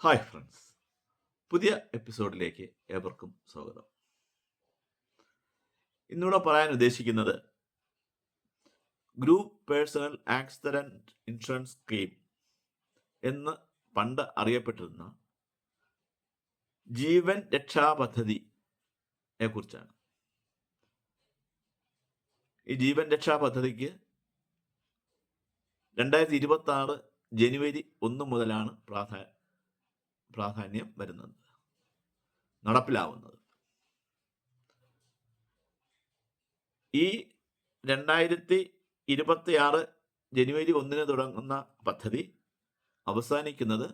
Hi friends. പുതിയ എപ്പിസോഡിലേക്ക് ഏവർക്കും സ്വാഗതം. ഇന്നിവിടെ പറയാൻ ഉദ്ദേശിക്കുന്നത് group personal accident insurance scheme എന്ന് പണ്ട് അറിയപ്പെട്ടിരുന്ന ജീവൻ രക്ഷാ പദ്ധതിയെ കുറിച്ചാണ്. ഈ ജീവൻ രക്ഷാ പദ്ധതിക്ക് രണ്ടായിരത്തി ഇരുപത്തി ആറ് ജനുവരി ഒന്ന് മുതലാണ് പ്രാധാ പ്രാധാന്യം വരുന്നത്. നടപ്പിലാവുന്നത്. ഈ രണ്ടായിരത്തി ഇരുപത്തിയാറ് ജനുവരി ഒന്നിന് തുടങ്ങുന്ന പദ്ധതി അവസാനിക്കുന്നത്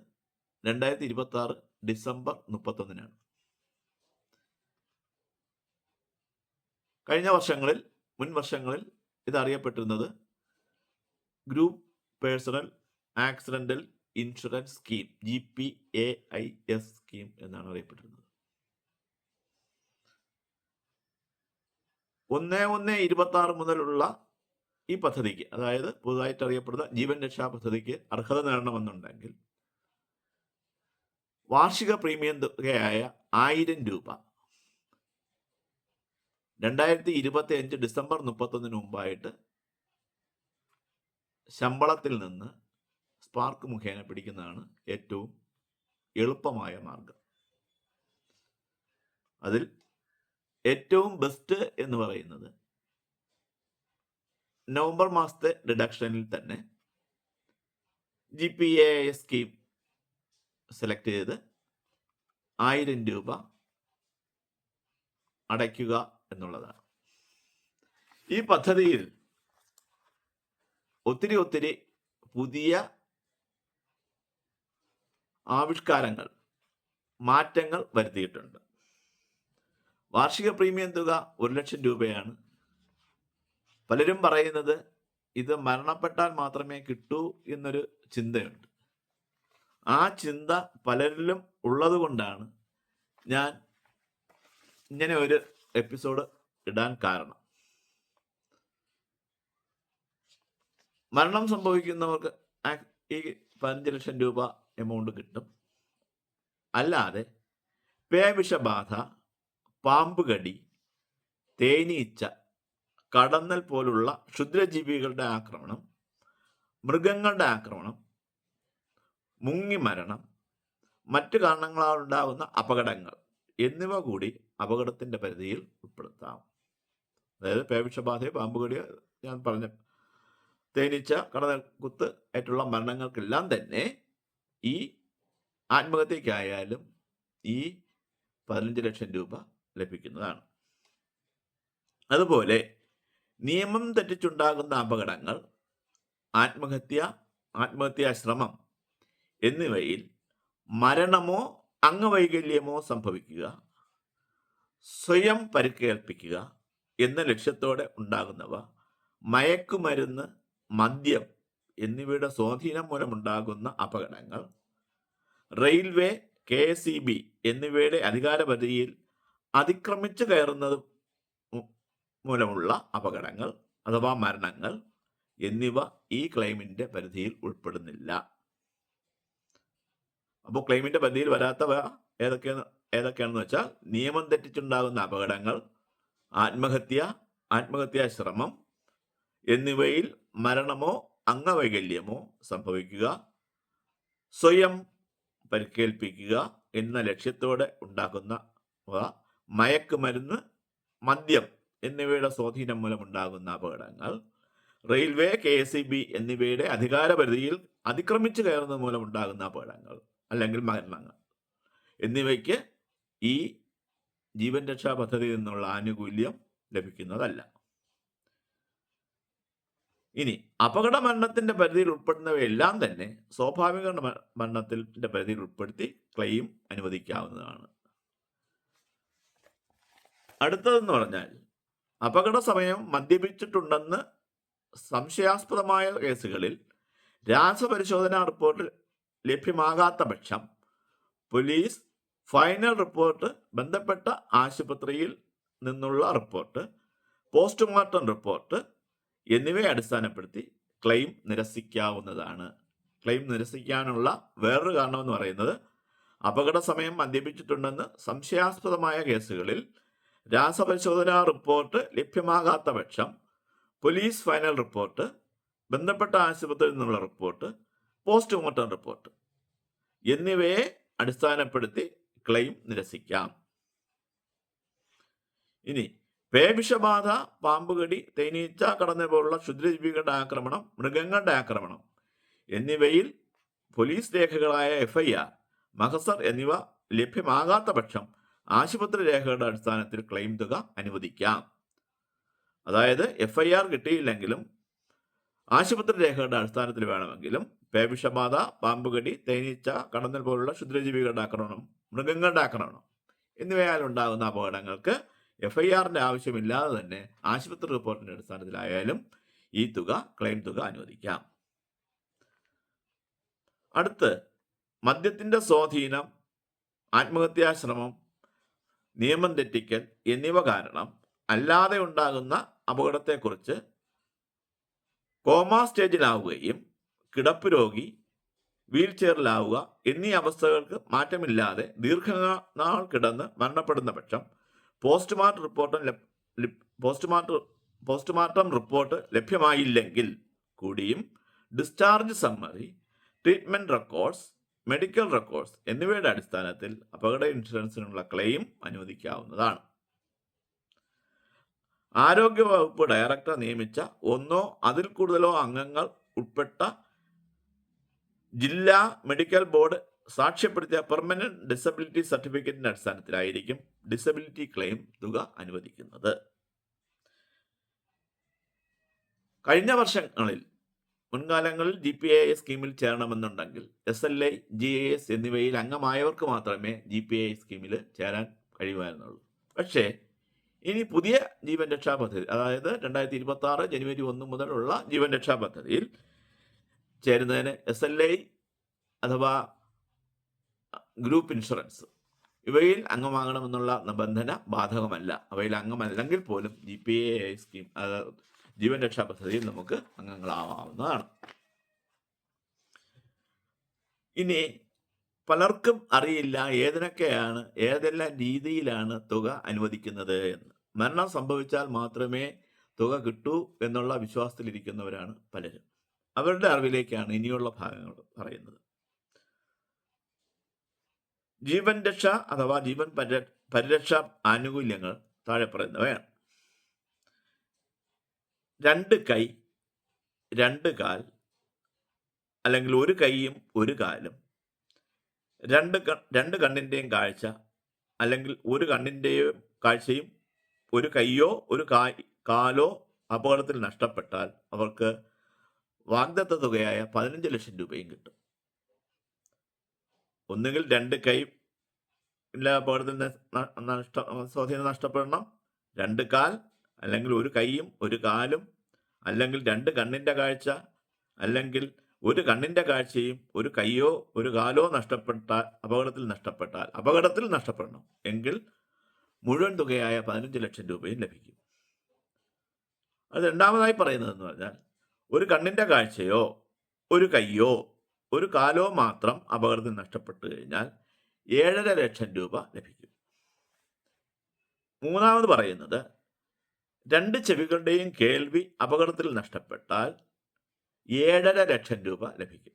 രണ്ടായിരത്തി ഇരുപത്തി ആറ് ഡിസംബർ മുപ്പത്തൊന്നിനാണ്. കഴിഞ്ഞ വർഷങ്ങളിൽ മുൻ വർഷങ്ങളിൽ ഇത് അറിയപ്പെട്ടിരുന്നത് group personal accidental insurance scheme G P A I S scheme എന്നാണ് അറിയപ്പെട്ടിരുന്നത് ഒന്ന് ഒന്ന് ഇരുപത്തി ആറ് മുതലുള്ള ഈ പദ്ധതിക്ക് അതായത് പുതുതായിട്ട് അറിയപ്പെടുന്ന ജീവൻ രക്ഷാ പദ്ധതിക്ക് അർഹത നേടണമെന്നുണ്ടെങ്കിൽ വാർഷിക പ്രീമിയം തുകയായ ആയിരം രൂപ. രണ്ടായിരത്തി ഇരുപത്തി അഞ്ച് ഡിസംബർ മുപ്പത്തൊന്നിന് മുമ്പായിട്ട് ശമ്പളത്തിൽ നിന്ന് സ്പാർക്ക് മുഖേന പിടിക്കുന്നതാണ് ഏറ്റവും എളുപ്പമായ മാർഗം. അതിൽ ഏറ്റവും ബെസ്റ്റ് എന്ന് പറയുന്നത് നവംബർ മാസത്തെ ഡിഡക്ഷനിൽ തന്നെ G P A scheme select ചെയ്ത് ആയിരം രൂപ അടയ്ക്കുക എന്നുള്ളതാണ്. ഈ പദ്ധതിയിൽ ഒത്തിരി ഒത്തിരി പുതിയ ആവിഷ്കാരങ്ങൾ മാറ്റങ്ങൾ വരുത്തിയിട്ടുണ്ട്. വാർഷിക പ്രീമിയം തുക ഒരു ലക്ഷം രൂപയാണ്. പലരും പറയുന്നത് ഇത് മരണപ്പെട്ടാൽ മാത്രമേ കിട്ടൂ എന്നൊരു ചിന്തയുണ്ട്. ആ ചിന്ത പലരിലും ഉള്ളതുകൊണ്ടാണ് ഞാൻ ഇങ്ങനെ ഒരു എപ്പിസോഡ് ഇടാൻ കാരണം. മരണം സംഭവിക്കുന്നവർക്ക് ഈ പതിനഞ്ച് ലക്ഷം രൂപ എമൗണ്ട് കിട്ടും. അല്ലാതെ പേവിഷബാധ പാമ്പുകടി തേനീച്ച കടന്നൽ പോലുള്ള ക്ഷുദ്രജീവികളുടെ ആക്രമണം മൃഗങ്ങളുടെ ആക്രമണം മുങ്ങിമരണം മറ്റു കാരണങ്ങളാൽ ഉണ്ടാകുന്ന അപകടങ്ങൾ എന്നിവ കൂടി അപകടത്തിന്റെ പരിധിയിൽ ഉൾപ്പെടുത്താം. അതായത് പേവിഷബാധയോ പാമ്പുകടിയോ ഞാൻ പറഞ്ഞ തേനീച്ച കടന്നൽ കുത്ത് ആയിട്ടുള്ള മരണങ്ങൾക്കെല്ലാം തന്നെ ഈ ആത്മഹത്യക്കായാലും ഈ പതിനഞ്ച് ലക്ഷം രൂപ ലഭിക്കുന്നതാണ്. അതുപോലെ നിയമം തെറ്റിച്ചുണ്ടാകുന്ന അപകടങ്ങൾ ആത്മഹത്യ ആത്മഹത്യാ ശ്രമം എന്നിവയിൽ മരണമോ അംഗവൈകല്യമോ സംഭവിക്കുക സ്വയം പരിക്കേൽപ്പിക്കുക എന്ന ലക്ഷ്യത്തോടെ ഉണ്ടാകുന്നവ മയക്കുമരുന്ന് മദ്യം എന്നിവയുടെ സ്വാധീനം മൂലമുണ്ടാകുന്ന അപകടങ്ങൾ. Railway K S E B എന്നിവയുടെ അധികാരപരിധിയിൽ അതിക്രമിച്ചു കയറുന്നത് മൂലമുള്ള അപകടങ്ങൾ അഥവാ മരണങ്ങൾ എന്നിവ ഈ ക്ലെയിമിന്റെ പരിധിയിൽ ഉൾപ്പെടുന്നില്ല. അപ്പോൾ ക്ലെയിമിന്റെ പരിധിയിൽ വരാത്തവ ഏതൊക്കെയാണ് ഏതൊക്കെയാണെന്ന് വെച്ചാൽ നിയമം തെറ്റിച്ചുണ്ടാകുന്ന അപകടങ്ങൾ ആത്മഹത്യ ആത്മഹത്യാ ശ്രമം എന്നിവയിൽ മരണമോ അംഗവൈകല്യമോ സംഭവിക്കുക. സ്വയം പരിക്കേൽപ്പിക്കുക എന്ന ലക്ഷ്യത്തോടെ ഉണ്ടാക്കുന്ന മയക്കുമരുന്ന് മദ്യം എന്നിവയുടെ സ്വാധീനം മൂലമുണ്ടാകുന്ന അപകടങ്ങൾ. Railway K S E B എന്നിവയുടെ അധികാരപരിധിയിൽ അതിക്രമിച്ചു കയറുന്നത് മൂലമുണ്ടാകുന്ന അപകടങ്ങൾ അല്ലെങ്കിൽ മരണങ്ങൾ. എന്നിവയ്ക്ക് ഈ ജീവൻ രക്ഷാ പദ്ധതിയിൽ നിന്നുള്ള ആനുകൂല്യം ലഭിക്കുന്നതല്ല. ഇനി അപകട മരണത്തിന്റെ പരിധിയിൽ ഉൾപ്പെടുന്നവയെല്ലാം തന്നെ സ്വാഭാവിക മരണത്തിന്റെ പരിധിയിൽ ഉൾപ്പെടുത്തി ക്ലെയിം അനുവദിക്കാവുന്നതാണ്. അടുത്തതെന്ന് പറഞ്ഞാൽ അപകട സമയം മദ്യപിച്ചിട്ടുണ്ടെന്ന് സംശയാസ്പദമായ കേസുകളിൽ രാസപരിശോധനാ റിപ്പോർട്ട് ലഭ്യമാകാത്ത പക്ഷം പോലീസ് ഫൈനൽ റിപ്പോർട്ട് ബന്ധപ്പെട്ട ആശുപത്രിയിൽ നിന്നുള്ള റിപ്പോർട്ട് പോസ്റ്റ്മോർട്ടം റിപ്പോർട്ട് എന്നിവയെ അടിസ്ഥാനപ്പെടുത്തി ക്ലെയിം നിരസിക്കാവുന്നതാണ്. ക്ലെയിം നിരസിക്കാനുള്ള വേറൊരു കാരണമെന്ന് പറയുന്നത് അപകട സമയം മദ്യപിച്ചിട്ടുണ്ടെന്ന് സംശയാസ്പദമായ കേസുകളിൽ രാസപരിശോധനാ റിപ്പോർട്ട് ലഭ്യമാകാത്ത പക്ഷം പോലീസ് ഫൈനൽ റിപ്പോർട്ട് ബന്ധപ്പെട്ട ആശുപത്രിയിൽ നിന്നുള്ള റിപ്പോർട്ട് പോസ്റ്റ്മോർട്ടം റിപ്പോർട്ട് എന്നിവയെ അടിസ്ഥാനപ്പെടുത്തി ക്ലെയിം നിരസിക്കാം. ഇനി പേവിഷബാധ പാമ്പുകടി തേനീച്ച കടന്ന പോലുള്ള ക്ഷുദ്രജീവികളുടെ ആക്രമണം മൃഗങ്ങളുടെ ആക്രമണം എന്നിവയിൽ പോലീസ് രേഖകളായ എഫ്ഐആർ മഹസർ എന്നിവ ലഭ്യമാകാത്ത പക്ഷം ആശുപത്രി രേഖകളുടെ അടിസ്ഥാനത്തിൽ ക്ലെയിം തുക അനുവദിക്കാം. അതായത് എഫ് ഐ ആർ കിട്ടിയില്ലെങ്കിലും ആശുപത്രി രേഖകളുടെ അടിസ്ഥാനത്തിൽ വേണമെങ്കിലും പേവിഷബാധ പാമ്പുകടി തേനീച്ച കടന്നൽ പോലുള്ള ക്ഷുദ്രജീവികളുടെ ആക്രമണം മൃഗങ്ങളുടെ ആക്രമണം എന്നിവയാൽ ഉണ്ടാകുന്ന അപകടങ്ങൾക്ക് എഫ് ഐ ആറിന്റെ ആവശ്യമില്ലാതെ തന്നെ ആശുപത്രി റിപ്പോർട്ടിന്റെ അടിസ്ഥാനത്തിലായാലും ഈ തുക ക്ലെയിം തുക അനുവദിക്കാം. അടുത്ത് മദ്യത്തിന്റെ സ്വാധീനം ആത്മഹത്യാശ്രമം നിയമം തെറ്റിക്കൽ എന്നിവ കാരണം അല്ലാതെ ഉണ്ടാകുന്ന അപകടത്തെക്കുറിച്ച് കോമ സ്റ്റേജിലാവുകയും കിടപ്പ് രോഗി വീൽ ചെയറിലാവുക എന്നീ അവസ്ഥകൾക്ക് മാറ്റമില്ലാതെ ദീർഘനാൾ കിടന്ന് മരണപ്പെടുന്ന പക്ഷം പോസ്റ്റ്മോർട്ടം റിപ്പോർട്ടും പോസ്റ്റ്മോർട്ടം പോസ്റ്റ്മോർട്ടം റിപ്പോർട്ട് ലഭ്യമായില്ലെങ്കിൽ കൂടിയും discharge summary treatment records medical records എന്നിവയുടെ അടിസ്ഥാനത്തിൽ അപകട ഇൻഷുറൻസിനുള്ള ക്ലെയിം അനുവദിക്കാവുന്നതാണ്. ആരോഗ്യവകുപ്പ് ഡയറക്ടർ നിയമിച്ച ഒന്നോ അതിൽ കൂടുതലോ അംഗങ്ങൾ ഉൾപ്പെട്ട ജില്ലാ മെഡിക്കൽ ബോർഡ് സാക്ഷ്യപ്പെടുത്തിയ പെർമനന്റ് ഡിസബിലിറ്റി സർട്ടിഫിക്കറ്റിന്റെ അടിസ്ഥാനത്തിലായിരിക്കും ഡിസബിലിറ്റി ക്ലെയിം തുക അനുവദിക്കുന്നത്. കഴിഞ്ഞ വർഷങ്ങളിൽ മുൻകാലങ്ങളിൽ ജി പി ഐ സ്കീമിൽ ചേരണമെന്നുണ്ടെങ്കിൽ S L I G A S എന്നിവയിൽ അംഗമായവർക്ക് മാത്രമേ ജി പി ഐ സ്കീമിൽ ചേരാൻ കഴിയുമായിരുന്നുള്ളൂ. പക്ഷേ ഇനി പുതിയ ജീവൻ രക്ഷാ പദ്ധതി അതായത് രണ്ടായിരത്തി ഇരുപത്തി ആറ് ജനുവരി ഒന്ന് മുതലുള്ള ജീവൻ രക്ഷാ പദ്ധതിയിൽ ചേരുന്നതിന് എസ് എൽ ഐ അഥവാ ഗ്രൂപ്പ് ഇൻഷുറൻസ്. ഇവയിൽ അംഗമാകണമെന്നുള്ള നിബന്ധന ബാധകമല്ല. അവയിൽ അംഗമല്ലെങ്കിൽ പോലും G P A scheme Jeevan Raksha പദ്ധതിയിൽ നമുക്ക് അംഗങ്ങളാവാവുന്നതാണ്. ഇനി പലർക്കും അറിയില്ല ഏതിനൊക്കെയാണ് ഏതെല്ലാം രീതിയിലാണ് തുക അനുവദിക്കുന്നത് എന്ന്. മരണം സംഭവിച്ചാൽ മാത്രമേ തുക കിട്ടൂ എന്നുള്ള വിശ്വാസത്തിലിരിക്കുന്നവരാണ് പലരും. അവരുടെ അറിവിലേക്കാണ് ഇനിയുള്ള ഭാഗങ്ങൾ പറയുന്നത്. ജീവൻ രക്ഷ അഥവാ ജീവൻ പരി പരിരക്ഷ ആനുകൂല്യങ്ങൾ താഴെ പറയുന്നവയാണ്. രണ്ട് കൈ രണ്ട് കാൽ അല്ലെങ്കിൽ ഒരു കൈയും ഒരു കാലും രണ്ട് രണ്ട് കണ്ണിന്റെയും കാഴ്ച അല്ലെങ്കിൽ ഒരു കണ്ണിന്റെയും കാഴ്ചയും ഒരു കൈയോ ഒരു കാലോ അപകടത്തിൽ നഷ്ടപ്പെട്ടാൽ അവർക്ക് വാഗ്ദത്ത തുകയായ പതിനഞ്ച് ലക്ഷം രൂപയും കിട്ടും. ഒന്നുകിൽ രണ്ട് കൈ ഇല്ല അപകടത്തിൽ നഷ്ട സ്വാധീനം നഷ്ടപ്പെടണം. രണ്ട് കാൽ അല്ലെങ്കിൽ ഒരു കൈയും ഒരു കാലും അല്ലെങ്കിൽ രണ്ട് കണ്ണിന്റെ കാഴ്ച അല്ലെങ്കിൽ ഒരു കണ്ണിന്റെ കാഴ്ചയും ഒരു കൈയോ ഒരു കാലോ നഷ്ടപ്പെട്ടാൽ അപകടത്തിൽ നഷ്ടപ്പെട്ടാൽ അപകടത്തിൽ നഷ്ടപ്പെടണം. എങ്കിൽ മുഴുവൻ തുകയായ പതിനഞ്ച് ലക്ഷം രൂപയും ലഭിക്കും. അത് രണ്ടാമതായി പറയുന്നതെന്ന് പറഞ്ഞാൽ ഒരു കണ്ണിന്റെ കാഴ്ചയോ ഒരു കൈയോ ഒരു കാലോ മാത്രം അപകടത്തിൽ നഷ്ടപ്പെട്ടു കഴിഞ്ഞാൽ ഏഴര ലക്ഷം രൂപ ലഭിക്കും. മൂന്നാമത് പറയുന്നത് രണ്ട് ചെവികളുടെയും കേൾവി അപകടത്തിൽ നഷ്ടപ്പെട്ടാൽ ഏഴര ലക്ഷം രൂപ ലഭിക്കും.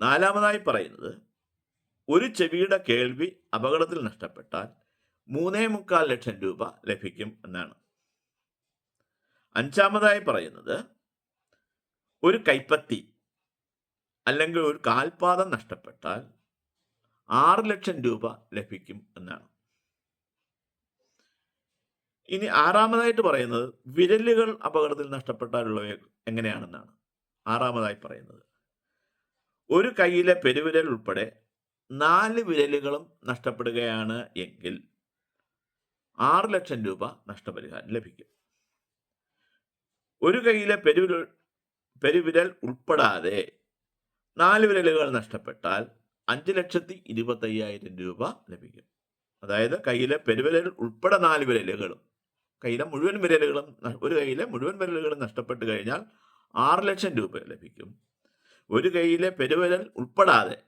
നാലാമതായി പറയുന്നത് ഒരു ചെവിയുടെ കേൾവി അപകടത്തിൽ നഷ്ടപ്പെട്ടാൽ മൂന്നേ മുക്കാൽ ലക്ഷം രൂപ ലഭിക്കും എന്നാണ്. അഞ്ചാമതായി പറയുന്നത് ഒരു കൈപ്പത്തി അല്ലെങ്കിൽ ഒരു കാൽപാദം നഷ്ടപ്പെട്ടാൽ ആറ് ലക്ഷം രൂപ ലഭിക്കും എന്നാണ്. ഇനി ആറാമതായിട്ട് പറയുന്നത് വിരലുകൾ അപകടത്തിൽ നഷ്ടപ്പെട്ടാലുള്ളവ എങ്ങനെയാണെന്നാണ്. ആറാമതായി പറയുന്നത് ഒരു കയ്യിലെ പെരുവിരൽ ഉൾപ്പെടെ നാല് വിരലുകളും നഷ്ടപ്പെടുകയാണ് എങ്കിൽ ആറ് ലക്ഷം രൂപ നഷ്ടപരിഹാരം ലഭിക്കും. ഒരു കയ്യിലെ പെരുവിരൽ പെരുവിരൽ ഉൾപ്പെടാതെ നാല് വിരലുകൾ നഷ്ടപ്പെട്ടാൽ അഞ്ച് ലക്ഷത്തി ഇരുപത്തയ്യായിരം രൂപ ലഭിക്കും. അതായത് കയ്യിലെ പെരുവിരൽ ഉൾപ്പെടെ നാല് വിരലുകളും കയ്യിലെ മുഴുവൻ വിരലുകളും ഒരു കയ്യിലെ മുഴുവൻ വിരലുകളും നഷ്ടപ്പെട്ട് കഴിഞ്ഞാൽ ആറ് ലക്ഷം രൂപ ലഭിക്കും. ഒരു കയ്യിലെ പെരുവിരൽ ഉൾപ്പെടാതെ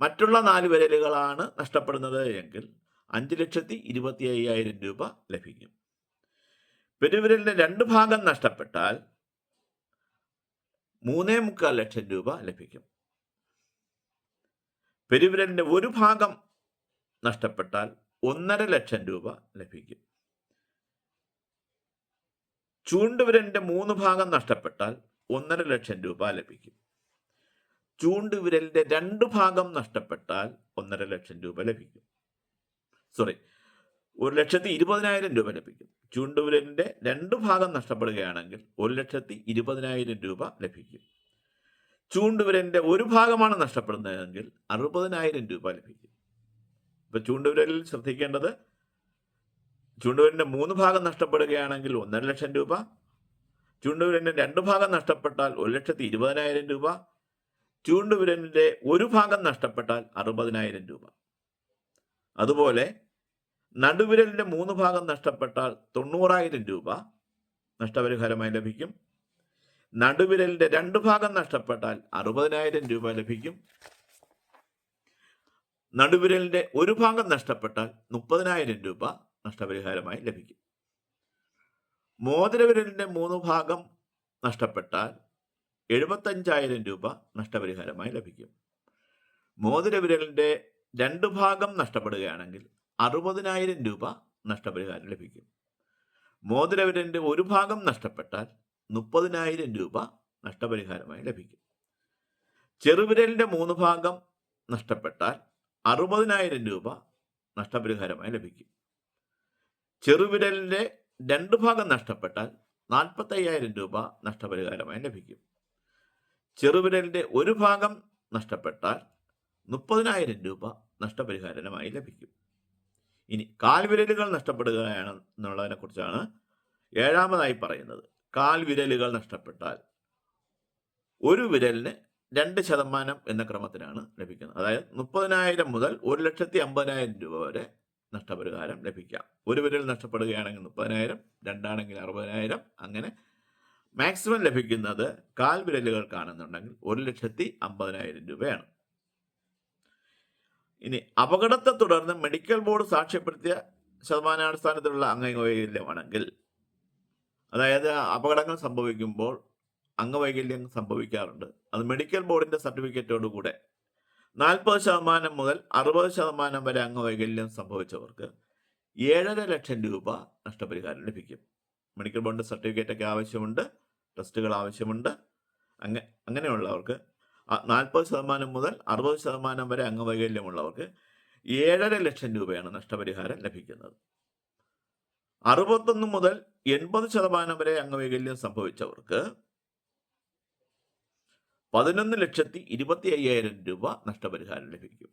മറ്റുള്ള നാല് വിരലുകളാണ് നഷ്ടപ്പെടുന്നത് എങ്കിൽ അഞ്ച് ലക്ഷത്തി ഇരുപത്തി അയ്യായിരം രൂപ ലഭിക്കും. പെരുവിരലിന്റെ രണ്ട് ഭാഗം നഷ്ടപ്പെട്ടാൽ മൂന്നേ മുക്കാൽ ലക്ഷം രൂപ ലഭിക്കും. പെരുവിരലിന്റെ ഒരു ഭാഗം നഷ്ടപ്പെട്ടാൽ ഒന്നര ലക്ഷം രൂപ ലഭിക്കും. ചൂണ്ടുവിരലിന്റെ മൂന്ന് ഭാഗം നഷ്ടപ്പെട്ടാൽ ഒന്നര ലക്ഷം രൂപ ലഭിക്കും. ചൂണ്ടുവിരലിന്റെ രണ്ട് ഭാഗം നഷ്ടപ്പെട്ടാൽ ഒന്നര ലക്ഷം രൂപ ലഭിക്കും. സോറി ഒരു ലക്ഷത്തി ഇരുപതിനായിരം രൂപ ലഭിക്കും. ചൂണ്ടുവിരലിന്റെ രണ്ട് ഭാഗം നഷ്ടപ്പെടുകയാണെങ്കിൽ ഒരു ലക്ഷത്തി ഇരുപതിനായിരം രൂപ ലഭിക്കും. ചൂണ്ടുവിരലിന്റെ ഒരു ഭാഗമാണ് നഷ്ടപ്പെടുന്നതെങ്കിൽ അറുപതിനായിരം രൂപ ലഭിക്കും. ഇപ്പൊ ചൂണ്ടുവിരലിൽ ശ്രദ്ധിക്കേണ്ടത് ചൂണ്ടുവിരലിന്റെ മൂന്ന് ഭാഗം നഷ്ടപ്പെടുകയാണെങ്കിൽ ഒന്നര ലക്ഷം രൂപ ചൂണ്ടുവിരലിന്റെ രണ്ട് ഭാഗം നഷ്ടപ്പെട്ടാൽ ഒരു ലക്ഷത്തി ഇരുപതിനായിരം രൂപ ചൂണ്ടുവിരലിന്റെ ഒരു ഭാഗം നഷ്ടപ്പെട്ടാൽ അറുപതിനായിരം രൂപ. അതുപോലെ നടുവിരലിന്റെ മൂന്ന് ഭാഗം നഷ്ടപ്പെട്ടാൽ തൊണ്ണൂറായിരം രൂപ നഷ്ടപരിഹാരമായി ലഭിക്കും. നടുവിരലിന്റെ രണ്ടു ഭാഗം നഷ്ടപ്പെട്ടാൽ അറുപതിനായിരം രൂപ ലഭിക്കും. നടുവിരലിന്റെ ഒരു ഭാഗം നഷ്ടപ്പെട്ടാൽ മുപ്പതിനായിരം രൂപ നഷ്ടപരിഹാരമായി ലഭിക്കും. മോതിരവിരലിന്റെ മൂന്ന് ഭാഗം നഷ്ടപ്പെട്ടാൽ എഴുപത്തഞ്ചായിരം രൂപ നഷ്ടപരിഹാരമായി ലഭിക്കും. മോതിരവിരലിന്റെ രണ്ട് ഭാഗം നഷ്ടപ്പെടുകയാണെങ്കിൽ അറുപതിനായിരം രൂപ നഷ്ടപരിഹാരം ലഭിക്കും. മോതിരവിരലിന്റെ ഒരു ഭാഗം നഷ്ടപ്പെട്ടാൽ മുപ്പതിനായിരം രൂപ നഷ്ടപരിഹാരമായി ലഭിക്കും. ചെറുവിരലിന്റെ മൂന്ന് ഭാഗം നഷ്ടപ്പെട്ടാൽ അറുപതിനായിരം രൂപ നഷ്ടപരിഹാരമായി ലഭിക്കും. ചെറുവിരലിന്റെ രണ്ട് ഭാഗം നഷ്ടപ്പെട്ടാൽ നാൽപ്പത്തയ്യായിരം രൂപ നഷ്ടപരിഹാരമായി ലഭിക്കും. ചെറുവിരലിന്റെ ഒരു ഭാഗം നഷ്ടപ്പെട്ടാൽ മുപ്പതിനായിരം രൂപ നഷ്ടപരിഹാരമായി ലഭിക്കും. ഇനി കാൽവിരലുകൾ നഷ്ടപ്പെടുകയാണ് എന്നുള്ളതിനെ കുറിച്ചാണ് ഏഴാമതായി പറയുന്നത്. കാൽവിരലുകൾ നഷ്ടപ്പെട്ടാൽ ഒരു വിരലിന് രണ്ട് ശതമാനം എന്ന ക്രമത്തിലാണ് ലഭിക്കുന്നത്. അതായത് മുപ്പതിനായിരം മുതൽ ഒരു ലക്ഷത്തി അമ്പതിനായിരം രൂപ വരെ നഷ്ടപരിഹാരം ലഭിക്കാം. ഒരു വിരൽ നഷ്ടപ്പെടുകയാണെങ്കിൽ മുപ്പതിനായിരം രണ്ടാണെങ്കിൽ അറുപതിനായിരം. അങ്ങനെ മാക്സിമം ലഭിക്കുന്നത് കാൽ വിരലുകൾക്കാണെന്നുണ്ടെങ്കിൽ ഒരു ലക്ഷത്തി അമ്പതിനായിരം രൂപയാണ്. ഇനി അപകടത്തെ തുടർന്ന് മെഡിക്കൽ ബോർഡ് സാക്ഷ്യപ്പെടുത്തിയ ശതമാനാടിസ്ഥാനത്തിലുള്ള അംഗവൈകല്യമാണെങ്കിൽ അതായത് അപകടങ്ങൾ സംഭവിക്കുമ്പോൾ അംഗവൈകല്യം സംഭവിക്കാറുണ്ട്. അത് മെഡിക്കൽ ബോർഡിന്റെ സർട്ടിഫിക്കറ്റോടുകൂടെ നാൽപ്പത് ശതമാനം മുതൽ അറുപത് ശതമാനം വരെ അംഗവൈകല്യം സംഭവിച്ചവർക്ക് ഏഴര ലക്ഷം രൂപ നഷ്ടപരിഹാരം ലഭിക്കും. മെഡിക്കൽ ബോർഡിന്റെ സർട്ടിഫിക്കറ്റ് ഒക്കെ ആവശ്യമുണ്ട് ടെസ്റ്റുകൾ ആവശ്യമുണ്ട്. അങ്ങ അങ്ങനെയുള്ളവർക്ക് നാൽപ്പത് ശതമാനം മുതൽ അറുപത് ശതമാനം വരെ അംഗവൈകല്യമുള്ളവർക്ക് ഏഴര ലക്ഷം രൂപയാണ് നഷ്ടപരിഹാരം ലഭിക്കുന്നത്. അറുപത്തൊന്ന് മുതൽ എൺപത് ശതമാനം വരെ അംഗവൈകല്യം സംഭവിച്ചവർക്ക് പതിനൊന്ന് ലക്ഷത്തി ഇരുപത്തി അയ്യായിരം രൂപ നഷ്ടപരിഹാരം ലഭിക്കും.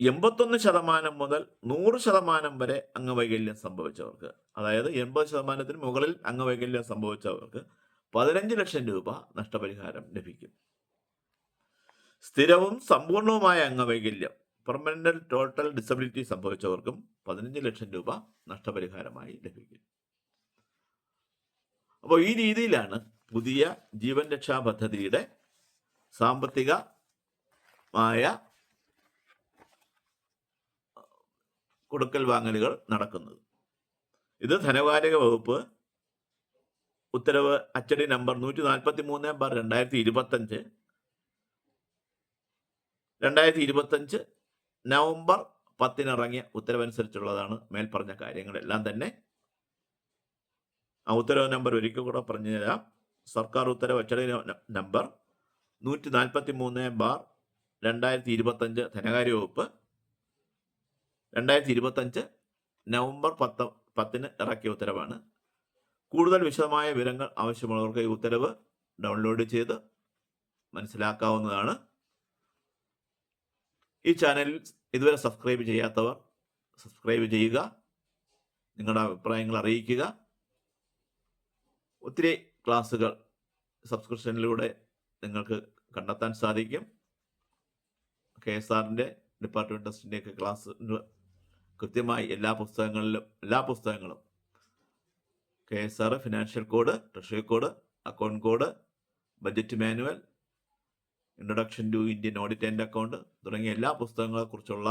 എൺപത്തൊന്ന് ശതമാനം മുതൽ നൂറ് ശതമാനം വരെ അംഗവൈകല്യം സംഭവിച്ചവർക്ക് അതായത് എൺപത് ശതമാനത്തിന് മുകളിൽ അംഗവൈകല്യം സംഭവിച്ചവർക്ക് പതിനഞ്ച് ലക്ഷം രൂപ നഷ്ടപരിഹാരം ലഭിക്കും. സ്ഥിരവും സമ്പൂർണവുമായ അംഗവൈകല്യം പെർമനന്റ് ടോട്ടൽ ഡിസബിലിറ്റി സംഭവിച്ചവർക്കും പതിനഞ്ച് ലക്ഷം രൂപ നഷ്ടപരിഹാരമായി ലഭിക്കും. അപ്പോൾ ഈ രീതിയിലാണ് പുതിയ ജീവൻ രക്ഷാ പദ്ധതിയുടെ സാമ്പത്തികമായ കൊടുക്കൽ വാങ്ങലുകൾ നടക്കുന്നത്. ഇത് ധനകാര്യ വകുപ്പ് ഉത്തരവ് അച്ചടി നമ്പർ നൂറ്റി നാൽപ്പത്തി മൂന്ന് ബാർ രണ്ടായിരത്തി ഇരുപത്തഞ്ച്. രണ്ടായിരത്തി ഇരുപത്തഞ്ച് നവംബർ പത്തിനിറങ്ങിയ ഉത്തരവനുസരിച്ചുള്ളതാണ് മേൽപ്പറഞ്ഞ കാര്യങ്ങളെല്ലാം തന്നെ. ആ ഉത്തരവ് നമ്പർ ഒരിക്കൽ കൂടെ പറഞ്ഞു തരാം. സർക്കാർ ഉത്തരവ് അച്ചടി നമ്പർ നൂറ്റി നാൽപ്പത്തി മൂന്ന് ബാർ രണ്ടായിരത്തി ഇരുപത്തഞ്ച് ധനകാര്യ വകുപ്പ് രണ്ടായിരത്തി ഇരുപത്തഞ്ച് നവംബർ പത്ത് പത്തിന് ഇറക്കിയ ഉത്തരവാണ്. കൂടുതൽ വിശദമായ വിവരങ്ങൾ ആവശ്യമുള്ളവർക്ക് ഈ ഉത്തരവ് ഡൗൺലോഡ് ചെയ്ത് മനസ്സിലാക്കാവുന്നതാണ്. ഈ ചാനൽ ഇതുവരെ സബ്സ്ക്രൈബ് ചെയ്യാത്തവർ സബ്സ്ക്രൈബ് ചെയ്യുക. നിങ്ങളുടെ അഭിപ്രായങ്ങൾ അറിയിക്കുക. ഒത്തിരി ക്ലാസ്സുകൾ സബ്സ്ക്രിപ്ഷനിലൂടെ നിങ്ങൾക്ക് കണ്ടെത്താൻ സാധിക്കും. കെ എസ് ആറിന്റെ ഡിപ്പാർട്ട്മെന്റ് ടെസ്റ്റിന്റെയൊക്കെ ക്ലാസ് കൃത്യമായി എല്ലാ പുസ്തകങ്ങളിലും എല്ലാ പുസ്തകങ്ങളും. K S R financial code treasury code account code budget manual introduction to Indian audit and account തുടങ്ങിയ എല്ലാ പുസ്തകങ്ങളെക്കുറിച്ചുള്ള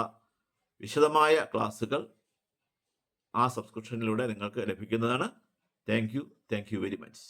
വിശദമായ ക്ലാസ്സുകൾ ആ സബ്സ്ക്രിപ്ഷനിലൂടെ നിങ്ങൾക്ക് ലഭിക്കുന്നതാണ്. Thank you thank you very much